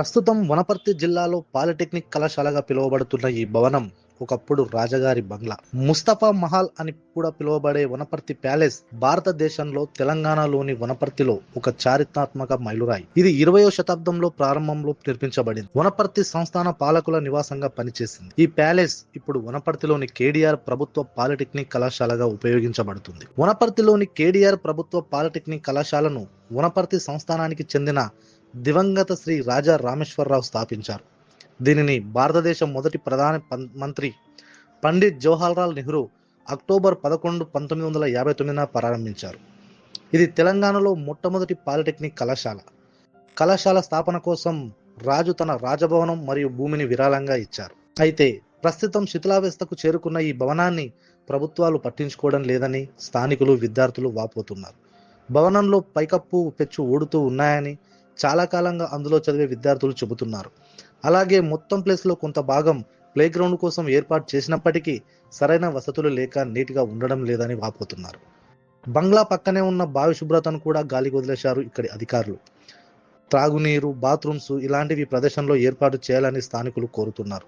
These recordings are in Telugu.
ప్రస్తుతం వనపర్తి జిల్లాలో పాలిటెక్నిక్ కళాశాలగా పిలువబడుతున్న ఈ భవనం ఒకప్పుడు రాజగారి బంగ్లా. ముస్తఫా మహల్ అని కూడా పిలువబడే వనపర్తి ప్యాలెస్ భారతదేశంలో తెలంగాణలోని వనపర్తిలో ఒక చారిత్రాత్మక మైలురాయి. ఇది ఇరవయో శతాబ్దంలో ప్రారంభంలో నిర్మించబడింది. వనపర్తి సంస్థాన పాలకుల నివాసంగా పనిచేసింది. ఈ ప్యాలెస్ ఇప్పుడు వనపర్తిలోని కేడిఆర్ ప్రభుత్వ పాలిటెక్నిక్ కళాశాలగా ఉపయోగించబడుతుంది. వనపర్తిలోని కేడిఆర్ ప్రభుత్వ పాలిటెక్నిక్ కళాశాలను వనపర్తి సంస్థానానికి చెందిన దివంగత శ్రీ రాజా రామేశ్వరరావు స్థాపించారు. దీనిని భారతదేశం మొదటి ప్రధాన పం- మంత్రి పండిత్ జవహర్లాల్ నెహ్రూ అక్టోబర్ పదకొండు పంతొమ్మిది వందల యాభై తొమ్మిదిన ప్రారంభించారు. ఇది తెలంగాణలో మొట్టమొదటి పాలిటెక్నిక్ కళాశాల. కళాశాల స్థాపన కోసం రాజు తన రాజభవనం మరియు భూమిని విరాళంగా ఇచ్చారు. అయితే ప్రస్తుతం శిథిలావస్థకు చేరుకున్న ఈ భవనాన్ని ప్రభుత్వాలు పట్టించుకోవడం లేదని స్థానికులు విద్యార్థులు వాపోతున్నారు. భవనంలో పైకప్పు పెచ్చు ఊడుతూ ఉన్నాయని చాలా కాలంగా అందులో చదివే విద్యార్థులు చెబుతున్నారు. అలాగే మొత్తం ప్లేస్లో కొంత భాగం ప్లే గ్రౌండ్ కోసం ఏర్పాటు చేసినప్పటికీ సరైన వసతులు లేక నీట్గా ఉండడం లేదని వాపోతున్నారు. బంగ్లా పక్కనే ఉన్న బావి శుభ్రతను కూడా గాలికి వదిలేశారు ఇక్కడి అధికారులు. త్రాగునీరు బాత్రూమ్స్ ఇలాంటివి ప్రదేశంలో ఏర్పాటు చేయాలని స్థానికులు కోరుతున్నారు.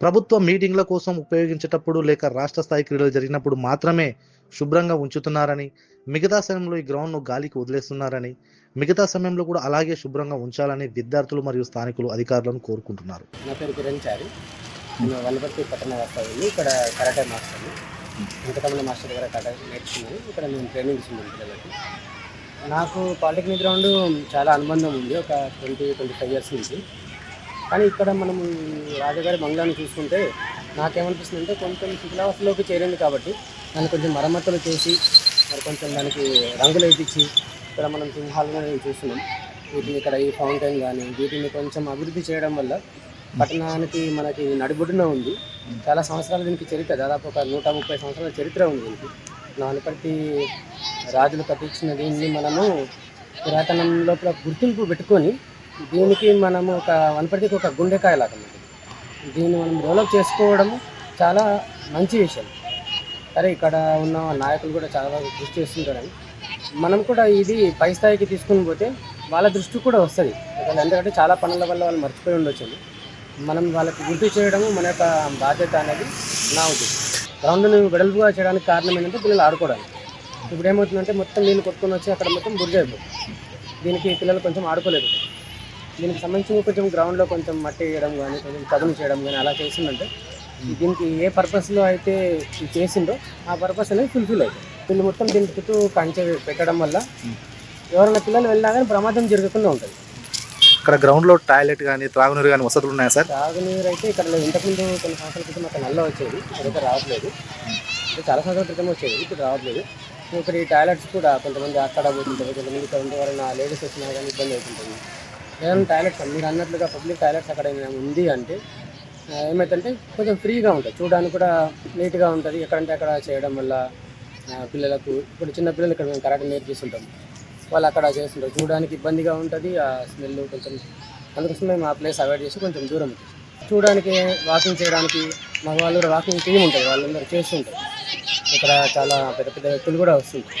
ప్రభుత్వ మీటింగ్ల కోసం ఉపయోగించేటప్పుడు లేక రాష్ట్ర స్థాయి క్రీడలు జరిగినప్పుడు మాత్రమే శుభ్రంగా ఉంచుతున్నారని మిగతా సమయంలో ఈ గ్రౌండ్ను గాలికి వదిలేస్తున్నారని మిగతా సమయంలో కూడా అలాగే శుభ్రంగా ఉంచాలని విద్యార్థులు మరియు స్థానికులు అధికారులను కోరుకుంటున్నారు. నా పేరు కిరణ్ చారి. నేను వల్లపర్తి పట్టణ వస్తాను ఇక్కడ కరాటే మాస్టర్ని. ఇంతకమంది మాస్టర్ దగ్గర కరాటే నేర్చుకున్నాను ఇక్కడ నేను ట్రైనింగ్ ఇస్తున్నాను పిల్లలకి నాకు పాలిటెక్నిక్ గ్రౌండ్ చాలా అనుబంధం ఉంది. ఒక ట్వంటీ ట్వంటీ ఫైవ్ ఇయర్స్ నుంచి. కానీ ఇక్కడ మనం రాజగారి బంగ్లాన్ని చూసుకుంటే నాకేమనిపిస్తుంది అంటే కొంచెం శిథిలావస్థలోకి చేరింది కాబట్టి దాన్ని కొంచెం మరమ్మతులు చేసి మరి కొంచెం దానికి రంగులు వేయించి ఇక్కడ మనం సింహాలను చూస్తున్నాం. వీటిని ఇక్కడ ఈ ఫౌంటైన్ కానీ వీటిని కొంచెం అభివృద్ధి చేయడం వల్ల పట్టణానికి మనకి నడిబొడ్డున ఉంది. చాలా సంవత్సరాల దీనికి చరిత్ర దాదాపు ఒక నూట ముప్పై సంవత్సరాల చరిత్ర ఉంది దీనికి. నానపర్తి రాజులు కట్టించిన దీన్ని మనము పురాతనం లోపల గుర్తింపు పెట్టుకొని దీనికి మనము ఒక వనపర్తికి ఒక గుండెకాయ లాగా దీన్ని మనం డెవలప్ చేసుకోవడం చాలా మంచి విషయం. సరే ఇక్కడ ఉన్న నాయకులు కూడా చాలా బాగా కృషి చేస్తుంటారని మనం కూడా ఇది పై స్థాయికి తీసుకుని పోతే వాళ్ళ దృష్టి కూడా వస్తుంది. ఎందుకంటే చాలా పనుల వల్ల వాళ్ళు మర్చిపోయి ఉండొచ్చు. మనం వాళ్ళకి గుర్తు చేయడము మన యొక్క బాధ్యత అనేది నా ఉద్దేశం. గ్రౌండ్ని వెడల్పుగా చేయడానికి కారణం ఏంటంటే పిల్లలు ఆడుకోవడానికి. ఇప్పుడు ఏమవుతుందంటే మొత్తం నీళ్ళు కొట్టుకొని వచ్చి అక్కడ మొత్తం బుర్జ దీనికి పిల్లలు కొంచెం ఆడుకోలేదు. దీనికి సంబంధించి కొంచెం గ్రౌండ్లో కొంచెం మట్టి వేయడం కానీ కొంచెం కదులు చేయడం కానీ అలా చేసిందంటే దీనికి ఏ పర్పస్లో అయితే చేసిందో ఆ పర్పస్ అనేది ఫుల్ఫిల్ అవుతుంది. వీళ్ళు మొత్తం దీని చుట్టూ కంచె పెట్టడం వల్ల ఎవరైనా పిల్లలు వెళ్ళినా కానీ ప్రమాదం జరగకుండా ఉంటుంది. ఇక్కడ గ్రౌండ్లో టాయిలెట్ కానీ త్రాగునీరు కానీ వసతులు ఉన్నాయా సార్? తాగునీరు అయితే ఇక్కడ లేదు. ఇంతకుముందు కొన్ని సంవత్సరాల క్రితం అక్కడ నల్ల వచ్చేది. ఇప్పుడైతే రావట్లేదు. ఇది చాలా సంవత్సరాల క్రితం వచ్చేది ఇప్పుడు రావట్లేదు. ఇక్కడ ఈ టాయిలెట్స్ కూడా కొంతమంది అక్కడ పోతుంటారు కొంతమంది ఇక్కడ ఉండే ఎవరైనా లేడీస్ వచ్చినా కానీ ఇబ్బంది అవుతుంటుంది. ఏదైనా టాయిలెట్స్ మీరు అన్నట్లుగా పబ్లిక్ టాయిలెట్స్ అక్కడ ఏమైనా ఉంది అంటే ఆ, ఏమైతుందంటే కొంచెం ఫ్రీగా ఉంటుంది చూడడానికి కూడా నీట్గా ఉంటుంది. ఎక్కడంటే అక్కడ చేయడం వల్ల పిల్లలకు ఇప్పుడు చిన్న పిల్లలు ఇక్కడ మేము కరాటే నేర్పిస్తుంటాం. వాళ్ళు అక్కడ చేస్తుంటారు. చూడడానికి ఇబ్బందిగా ఉంటుంది ఆ స్మెల్ కొంచెం అందుకోసం మేము ఆ ప్లేస్ అవాయిడ్ చేసి కొంచెం దూరం. చూడడానికి వాకింగ్ చేయడానికి మగవాళ్ళు వాళ్ళు వాకింగ్ టీం ఉంటుంది వాళ్ళందరూ చేస్తుంటారు. ఇక్కడ చాలా పెద్ద పెద్ద వ్యక్తులు కూడా వస్తుంటారు.